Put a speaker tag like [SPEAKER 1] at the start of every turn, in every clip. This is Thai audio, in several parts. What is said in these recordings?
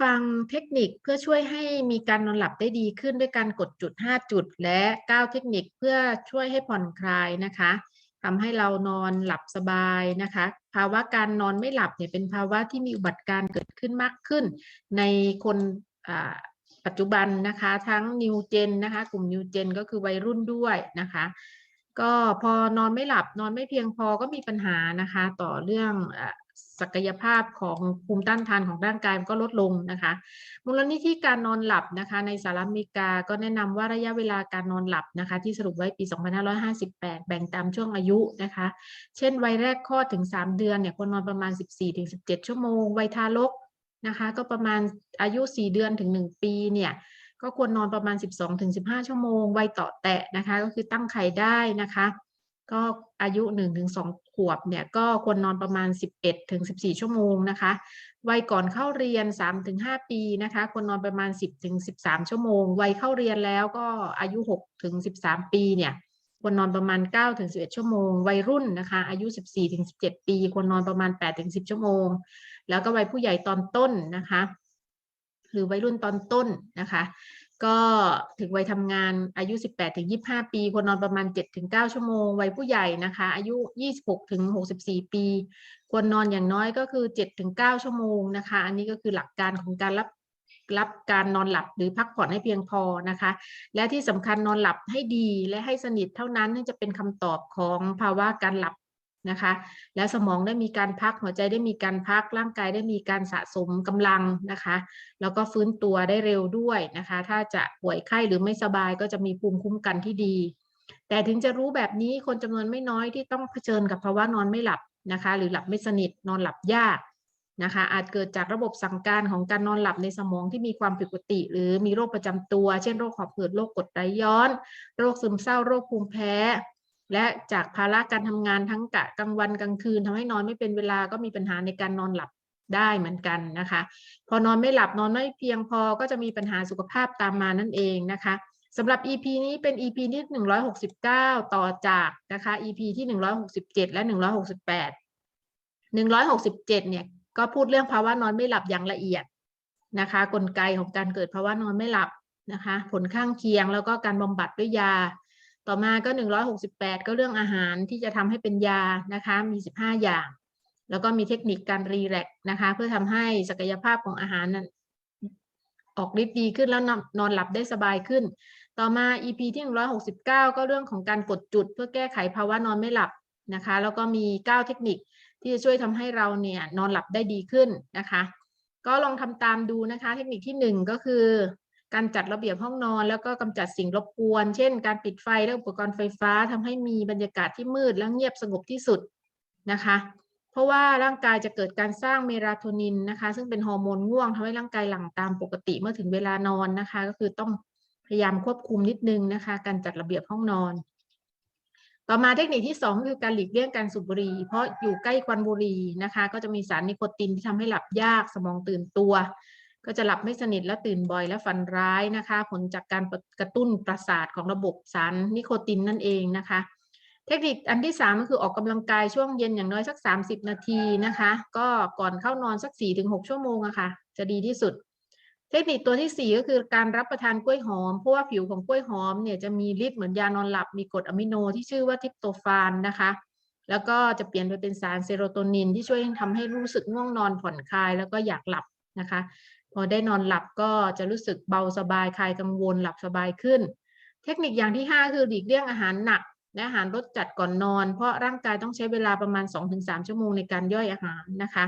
[SPEAKER 1] ฟังเทคนิคเพื่อช่วยให้มีการนอนหลับได้ดีขึ้นด้วยการกดจุด 5 จุด และ 9 เทคนิคเพื่อช่วยให้ผ่อนคลายนะคะทำให้เรานอนหลับสบายนะคะ ภาวะการนอนไม่หลับเนี่ยเป็นภาวะที่มีอุบัติการ์เกิดขึ้นมากขึ้น ในคนปัจจุบันนะคะทั้งนิวเจนนะคะกลุ่มนิวเจนก็คือวัยรุ่นด้วยนะคะก็พอนอนไม่หลับนอนไม่เพียงพอก็มีปัญหานะคะ ต่อเรื่อง ศักยภาพของภูมิต้านทานของร่างกายมันก็ลดลงนะคะ มูลนิธิการนอนหลับนะคะ ในสหรัฐอเมริกาก็แนะนำว่าระยะเวลาการนอนหลับนะคะ ที่สรุปไว้ปี 2558 แบ่งตามช่วงอายุนะคะ เช่นวัยแรกคลอดถึง 3 เดือนเนี่ยควรนอนประมาณ 14-17 ชั่วโมง วัยทารกนะคะ ก็ประมาณอายุ 4 เดือนถึง 1 ปีเนี่ยก็ควรนอนประมาณ 12-15 ชั่วโมง วัยต่อแตะนะคะ ก็คือตั้งไข่ได้นะคะ ก็อายุ1-2ขวบเนี่ยก็ควรนอนประมาณ 11-14 ชั่วโมงนะคะวัยก่อนเข้าเรียน 3-5ปีนะคะควรนอนประมาณ 10-13 ชั่วโมงวัยเข้าเรียนแล้วก็อายุ6-13 ปีเนี่ยควรนอนประมาณ9-11 ชั่วโมง วัยรุ่นนะคะอายุ 14-17 ปี ควรนอนประมาณ8-10 ชั่วโมง แล้วก็วัยผู้ใหญ่ตอนต้นนะคะ หรือวัยรุ่นตอนต้นนะคะ ก็ถึงวัยทำงานอายุ 18ถึง25 ปีควรนอนประมาณ7ถึง9ชั่วโมง วัยผู้ใหญ่นะคะ อายุ 26ถึง64 ปี ควรนอนอย่างน้อยก็คือ7ถึง9ชั่วโมงนะคะ อันนี้ก็คือหลักการของการรับรับการนอนหลับหรือพักผ่อนให้เพียงพอนะคะ และที่สำคัญนอนหลับให้ดีและให้สนิทเท่านั้นจะเป็นคำตอบของภาวะการหลับ นะคะ และสมองได้มีการพักหัวใจได้มีการพักร่างกายได้มีการสะสมกำลังนะคะ แล้วก็ฟื้นตัวได้เร็วด้วยนะคะ ถ้าจะป่วยไข้หรือไม่สบายก็จะมีภูมิคุ้มกันที่ดี แต่ถึงจะรู้แบบนี้คนจำนวนไม่น้อยที่ต้องเผชิญกับภาวะนอนไม่หลับนะคะ หรือหลับไม่สนิทนอนหลับยากนะคะ อาจเกิดจากระบบสั่งการของการนอนหลับในสมองที่มีความผิดปกติ หรือมีโรคประจำตัว เช่นโรคหอบหืดโรคกรดไหลย้อน โรคซึมเศร้าโรคภูมิแพ้ และจากภาระการทำงานทั้งกะกลางวันกลางคืนทำให้นอนไม่เป็นเวลาก็มีปัญหาในการนอนหลับได้เหมือนกันนะคะ พอนอนไม่หลับนอนไม่เพียงพอก็จะมีปัญหาสุขภาพตามมานั่นเองนะคะสำหรับ EP นี้เป็น EP ที่169 ต่อจากนะคะ EP ที่ 167 และ 168 167 เนี่ยก็พูดเรื่องภาวะนอนไม่หลับอย่างละเอียดนะคะ กลไกของการเกิดภาวะนอนไม่หลับนะคะ ผลข้างเคียงแล้วก็การบำบัดด้วยยา ต่อมาก็ 168 ก็เรื่องอาหารที่จะทำให้เป็นยานะคะมี 15 อย่าง แล้วก็มีเทคนิคการรีแลกซ์นะคะ เพื่อทำให้ศักยภาพของอาหารนั้นออกฤทธิ์ดีขึ้นแล้วนอนนอนหลับได้สบายขึ้น ต่อมา EP ที่ 169 ก็เรื่องของการกดจุด เพื่อแก้ไขภาวะนอนไม่หลับนะคะ แล้วก็มี 9 เทคนิคที่จะช่วยทำให้เราเนี่ยนอนหลับได้ดีขึ้นนะคะ ก็ลองทำตามดูนะคะ เทคนิคที่ 1 ก็คือ การจัดระเบียบห้องนอน แล้วก็กำจัดสิ่งรบกวน เช่น การปิดไฟและอุปกรณ์ไฟฟ้าทำให้มีบรรยากาศที่มืดและเงียบสงบที่สุดนะคะ เพราะว่าร่างกายจะเกิดการสร้างเมลาโทนินนะคะ ซึ่งเป็นฮอร์โมนง่วงทำให้ร่างกายหลั่งตามปกติเมื่อถึงเวลานอนนะคะ ก็คือต้องพยายามควบคุมนิดนึงนะคะ การจัดระเบียบห้องนอน ต่อมาเทคนิคที่ 2 คือการหลีกเลี่ยงการสูบบุหรี่ เพราะอยู่ใกล้ควันบุหรี่นะคะ ก็จะมีสารนิโคตินที่ทำให้หลับยากสมองตื่นตัว ก็จะหลับไม่สนิทและตื่นบ่อยและฝันร้ายนะคะ ผลจากการกระตุ้นประสาทของระบบสารนิโคตินนั่นเองนะคะ เทคนิคอันที่3ก็คือออกกำลังกายช่วงเย็นอย่างน้อยสัก 30 นาทีนะคะ ก็ก่อนเข้านอนสัก 4-6 ชั่วโมงอะคะ่ะ จะดีที่สุด เทคนิคตัวที่ 4 ก็คือการรับประทานกล้วยหอมเพราะว่าผิวของกล้วยหอมเนี่ยจะมีฤทธิ์เหมือนยานอนหลับมีกรดอะมิโนที่ชื่อว่าทริปโตฟานนะคะแล้วก็จะเปลี่ยนไปเป็นสารเซโรโทนินที่ช่วยทำให้รู้สึกง่วงนอนผ่อนคลายแล้วก็อยากหลับนะคะ พอได้นอนหลับก็จะรู้สึกเบาสบายคลายกังวลหลับสบายขึ้น เทคนิคอย่างที่ 5 คือหลีกเลี่ยงอาหารหนัก และอาหารรสจัดก่อนนอน เพราะร่างกายต้องใช้เวลาประมาณ 2-3 ชั่วโมงในการย่อยอาหารนะคะ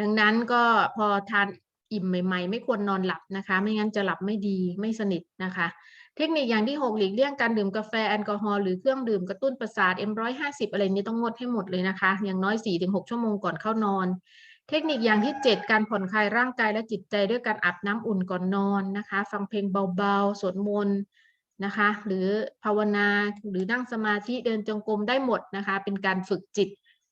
[SPEAKER 1] ดังนั้นก็พอทานอิ่มใหม่ ๆ ไม่ควรนอนหลับนะคะ ไม่งั้นจะหลับไม่ดีไม่สนิทนะคะ เทคนิคอย่างที่ 6 หลีกเลี่ยงการดื่มกาแฟแอลกอฮอล์หรือเครื่องดื่มกระตุ้นประสาท M150 อะไรนี้ต้องงดให้หมดเลยนะคะ อย่างน้อย 4-6 ชั่วโมงก่อนเข้านอน เทคนิคอย่างที่ 7 การผ่อนคลายร่างกายและจิตใจด้วยการอาบน้ำอุ่นก่อนนอนนะคะ ฟังเพลงเบาๆ สวดมนต์นะคะ หรือภาวนาหรือนั่งสมาธิเดินจงกรมได้หมดนะคะ เป็นการฝึกจิต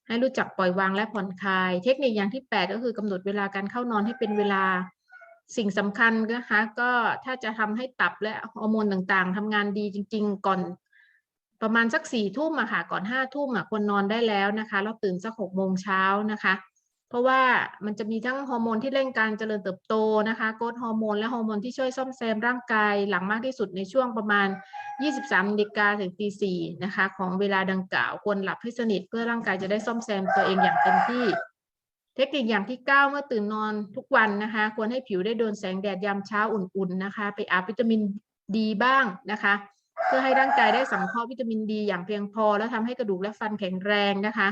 [SPEAKER 1] ให้รู้จักปล่อยวางและผ่อนคลาย เทคนิคอย่างที่ 8 ก็คือกำหนดเวลาการเข้านอนให้เป็นเวลาสิ่งสำคัญนะคะก็ถ้าจะทำให้ตับและฮอร์โมนต่างๆทำงานดีจริง ๆ ก่อนประมาณสักสี่ทุ่มอะค่ะก่อนห้าทุ่มอะควรนอนได้แล้วนะคะแล้วตื่นสักหกโมงเช้านะคะ เพราะว่ามันจะมีทั้งฮอร์โมนที่เร่งการเจริญเติบโตนะคะโกรทฮอร์โมนและฮอร์โมนที่ช่วยซ่อมแซมร่างกายหลังมากที่สุดในช่วงประมาณ 23นาฬิกาถึงตีสี่นะคะของเวลาดังกล่าวควรหลับให้สนิทเพื่อร่างกายจะได้ซ่อมแซมตัวเองอย่างเต็มที่ เทคนิคอย่างที่ 9 เมื่อตื่นนอนทุกวันนะคะ ควรให้ผิวได้โดนแสงแดดยามเช้าอุ่นๆนะคะ ไปอาบวิตามินดีบ้างนะคะ เพื่อให้ร่างกายได้สังเคราะห์วิตามินดีอย่างเพียงพอ และทำให้กระดูกและฟันแข็งแรงนะคะ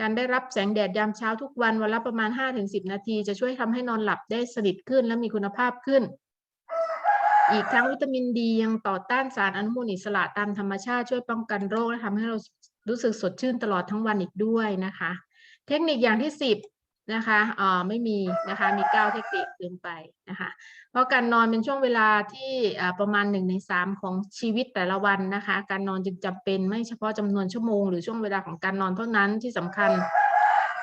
[SPEAKER 1] การได้รับแสงแดดยามเช้าทุกวันวันละประมาณ 5-10 นาที จะช่วยทำให้นอนหลับได้สนิทขึ้นและมีคุณภาพขึ้น อีกทั้งวิตามินดียังต่อต้านสารอนุมูลอิสระตามธรรมชาติช่วยป้องกันโรคและทำให้เรารู้สึกสดชื่นตลอดทั้งวันอีกด้วยนะคะ เทคนิคอย่างที่ 10 นะคะอ่าไม่มีนะคะมี 9 เทคนิคเกินไปนะคะเพราะการนอนเป็นช่วงเวลาที่อ่าประมาณ1ใน3ของชีวิตแต่ละวันนะคะการนอนจึงจำเป็นไม่เฉพาะจำนวนชั่วโมงหรือช่วงเวลาของการนอนเท่านั้นที่สำคัญ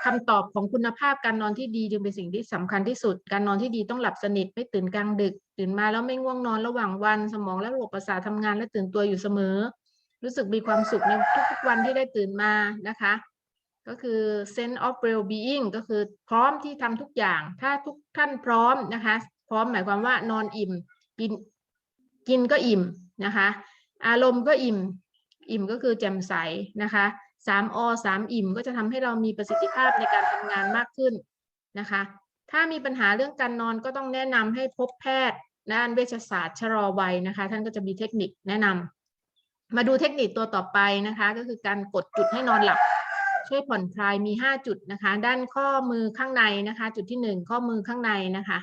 [SPEAKER 1] คำตอบของคุณภาพการนอนที่ดีจึงเป็นสิ่งที่สำคัญที่สุด การนอนที่ดีต้องหลับสนิทไม่ตื่นกลางดึก ตื่นมาแล้วไม่ง่วงนอนระหว่างวัน สมองและระบบประสาททำงานและตื่นตัวอยู่เสมอ รู้สึกมีความสุขในทุกๆวันที่ได้ตื่นมานะคะ ก็คือ sense of well being ก็คือพร้อมที่ทำทุกอย่าง ถ้าทุกท่านพร้อมนะคะ พร้อมหมายความว่านอนอิ่ม กินกินก็อิ่มนะคะ อารมณ์ก็อิ่ม อิ่มก็คือแจ่มใสนะคะสามอสามอิ่มก็จะทำให้เรามีประสิทธิภาพในการทำงานมากขึ้นนะคะ ถ้ามีปัญหาเรื่องการนอนก็ต้องแนะนำให้พบแพทย์ด้านเวชศาสตร์ชะลอวัยนะคะ ท่านก็จะมีเทคนิคแนะนำมาดูเทคนิคตัวต่อไปนะคะ ก็คือการกดจุดให้นอนหลับ ช่วยผ่อนคลายมี 5 จุดนะคะ ด้านข้อมือข้างในนะคะ จุดที่ 1 ข้อมือข้างในนะคะ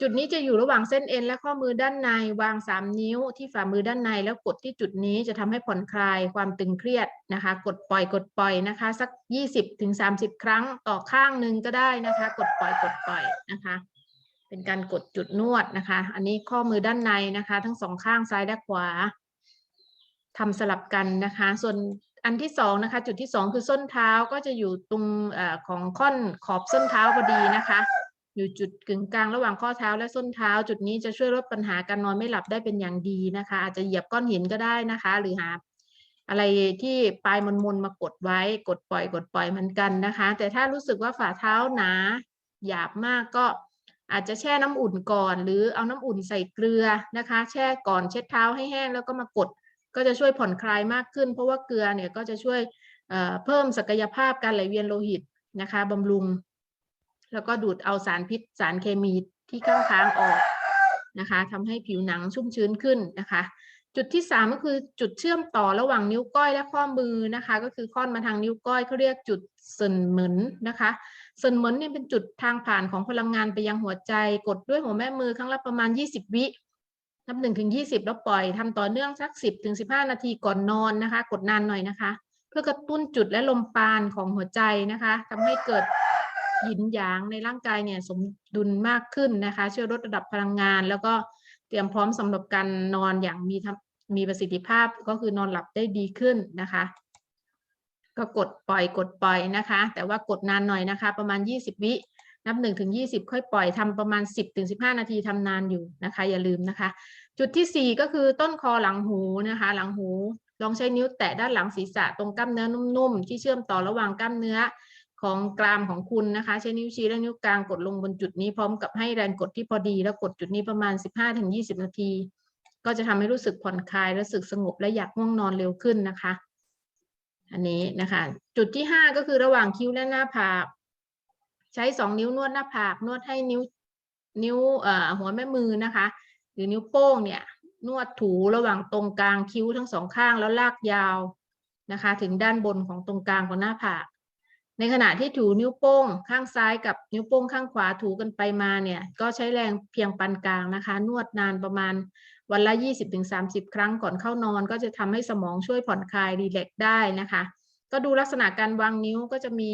[SPEAKER 1] จุดนี้จะอยู่ระหว่างเส้นเอ็นและข้อมือด้านในวาง 3 นิ้ว ที่ฝ่ามือด้านในแล้วกดที่จุดนี้จะทำให้ผ่อนคลายความตึงเครียดนะคะ กดปล่อยกดปล่อยนะคะ สัก 20ถึง30 ครั้งต่อข้างหนึ่งก็ได้นะคะ กดปล่อยกดปล่อยนะคะเป็นการกดจุดนวดนะคะ อันนี้ข้อมือด้านในนะคะ ทั้งสองข้างซ้ายและขวาทำสลับกันนะคะ ส่วน อันที่สองนะคะ จุดที่สองคือส้นเท้าก็จะอยู่ตรงอของค่อนขอบส้นเท้าพอดีนะคะ อยู่จุดกึ่งกลางระหว่างข้อเท้าและส้นเท้า จุดนี้จะช่วยลดปัญหาการนอนไม่หลับได้เป็นอย่างดีนะคะ อาจจะเหยียบก้อนหินก็ได้นะคะ หรือหาอะไรที่ปลายมนมนๆมากดไว้กดปล่อยกดปล่อยมือนกันนะคะ แต่ถ้ารู้สึกว่าฝ่าเท้าหนาหยาบมากก็อาจจะแช่น้ำอุ่นก่อน หรือเอาน้ำอุ่นใส่เกลือนะคะ แช่ก่อนเช็ดเท้าให้แห้งแล้วก็มากด ก็จะช่วยผ่อนคลายมากขึ้น เพราะว่าเกลือเนี่ยก็จะช่วยเพิ่มศักยภาพการไหลเวียนโลหิตนะคะบำรุง แล้วก็ดูดเอาสารพิษสารเคมีที่ข้างค้างออกนะคะทำให้ผิวหนังชุ่มชื้นขึ้นนะคะ จุดที่สามก็คือจุดเชื่อมต่อระหว่างนิ้วก้อยและข้อมือนะคะ ก็คือค่อนมาทางนิ้วก้อยเขาเรียกจุดเซินเหมือนนะคะเซินเหมือนนี่เป็นจุดทางผ่านของพลังงานไปยังหัวใจ กดด้วยหัวแม่มือครั้งละประมาณ 20 วิ นับหนึ่งถึงยี่สิบแล้วปล่อยทำต่อเนื่องสักสิบถึงสิบห้านาทีก่อนนอนนะคะ กดนานหน่อยนะคะ เพื่อกระตุ้นจุดและลมปราณของหัวใจนะคะทำให้เกิดหยินหยางในร่างกายเนี่ยสมดุลมากขึ้นนะคะ ช่วยลดระดับพลังงาน แล้วก็เตรียมพร้อมสำหรับการนอนอย่างมีมีประสิทธิภาพก็คือนอนหลับได้ดีขึ้นนะคะ ก็กดปล่อยกดปล่อยนะคะ แต่ว่ากดนานหน่อยนะคะ ประมาณ 20 วิ นับ1ถึง20 ค่อยปล่อยทำประมาณ 10ถึง15 นาทีทำนานอยู่นะคะ อย่าลืมนะคะ จุดที่ 4 ก็คือต้นคอหลังหูนะคะ หลังหู ลองใช้นิ้วแตะด้านหลังศีรษะตรงกล้ามเนื้อนุ่มๆ ที่เชื่อมต่อระหว่างกล้ามเนื้อของกรามของคุณนะคะ ใช้นิ้วชี้และนิ้วกลางกดลงบนจุดนี้พร้อมกับให้แรงกดที่พอดีแล้วกดจุดนี้ประมาณ 15-20 นาที ก็จะทำให้รู้สึกผ่อนคลายรู้สึกสงบและอยากง่วงนอนเร็วขึ้นนะคะ อันนี้นะคะ จุดที่ 5 ก็คือระหว่างคิ้วและหน้าผาก ใช้สองนิ้วนวดหน้าผาก นวดให้นิ้วนิ้วหัวแม่มือนะคะ หรือนิ้วโป้งเนี่ย นวดถูระหว่างตรงกลางคิ้วทั้งสองข้างแล้วลากยาวนะคะ ถึงด้านบนของตรงกลางของหน้าผาก ในขณะที่ถูนิ้วโป้งข้างซ้ายกับนิ้วโป้งข้างขวาถูกันไปมาเนี่ย ก็ใช้แรงเพียงปานกลางนะคะ นวดนานประมาณวันละ 20-30 ครั้งก่อนเข้านอน ก็จะทำให้สมองช่วยผ่อนคลายรีแลกได้นะคะ ก็ดูลักษณะการวางนิ้วก็จะมี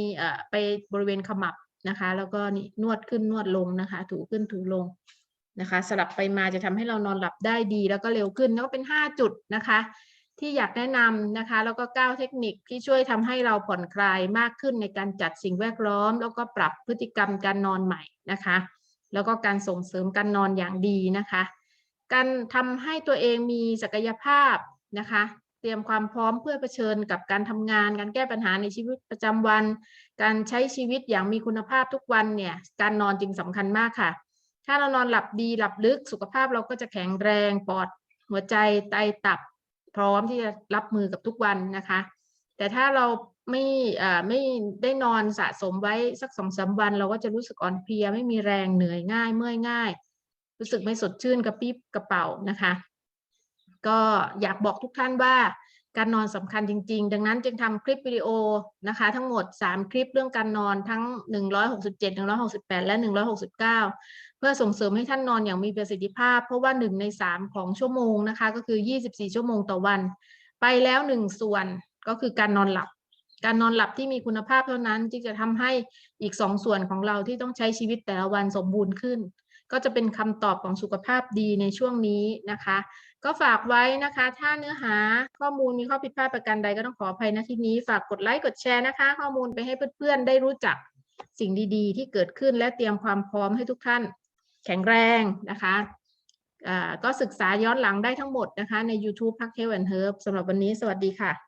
[SPEAKER 1] ไปบริเวณขมับ นะคะ แล้วก็นี่นวดขึ้นนวดลงนะคะ ถูขึ้นถูลงนะคะ สลับไปมาจะทำให้เรานอนหลับได้ดีแล้วก็เร็วขึ้นแล้วก็เป็น 5 จุดนะคะ ที่อยากแนะนำนะคะ แล้วก็ 9 เทคนิคที่ช่วยทำให้เราผ่อนคลายมากขึ้นในการจัดสิ่งแวดล้อม แล้วก็ปรับพฤติกรรมการนอนใหม่นะคะ แล้วก็การส่งเสริมการนอนอย่างดีนะคะ การทำให้ตัวเองมีศักยภาพนะคะ เตรียมความพร้อมเพื่อเผชิญกับการทำงาน การแก้ปัญหาในชีวิตประจำวัน การใช้ชีวิตอย่างมีคุณภาพทุกวันเนี่ย การนอนจึงสำคัญมากค่ะ ถ้าเรานอนหลับดีหลับลึกสุขภาพเราก็จะแข็งแรงปอดหัวใจไตตับ พร้อมที่จะรับมือกับทุกวันนะคะ แต่ถ้าเราไม่ไม่ได้นอนสะสมไว้สักสองสามวัน เราก็จะรู้สึกอ่อนเพลียไม่มีแรงเหนื่อยง่าย เมื่อยง่าย รู้สึกไม่สดชื่นกระปรี้กระเป๋านะคะ ก็อยากบอกทุกท่านว่าการนอนสำคัญจริง ๆ ดังนั้นจึงทำคลิปวิดีโอนะคะ ทั้งหมด 3 คลิปเรื่องการนอนทั้ง 167 168 และ 169 เพื่อส่งเสริมให้ท่านนอนอย่างมีประสิทธิภาพ เพราะว่า 1 ใน 3 ของชั่วโมงนะคะ ก็คือ 24 ชั่วโมงต่อวัน ไปแล้ว 1 ส่วนก็คือการนอนหลับ การนอนหลับที่มีคุณภาพเท่านั้นที่จะทำให้อีก 2 ส่วนของเราที่ต้องใช้ชีวิตแต่ละวันสมบูรณ์ขึ้น ก็จะเป็นคำตอบของสุขภาพดีในช่วงนี้นะคะ ก็ฝากไว้นะคะ ถ้าเนื้อหาข้อมูลมีข้อผิดพลาดประการใดก็ต้องขออภัยณที่นี้ ฝากกดไลค์กดแชร์นะคะ ข้อมูลไปให้เพื่อนๆ ได้รู้จักสิ่งดีๆ ที่เกิดขึ้นและเตรียมความพร้อมให้ทุกท่านแข็งแรงนะคะก็ศึกษาย้อนหลังได้ทั้งหมดนะคะ ใน YouTube พักเทวันเฮิร์บสำหรับวันนี้สวัสดีค่ะ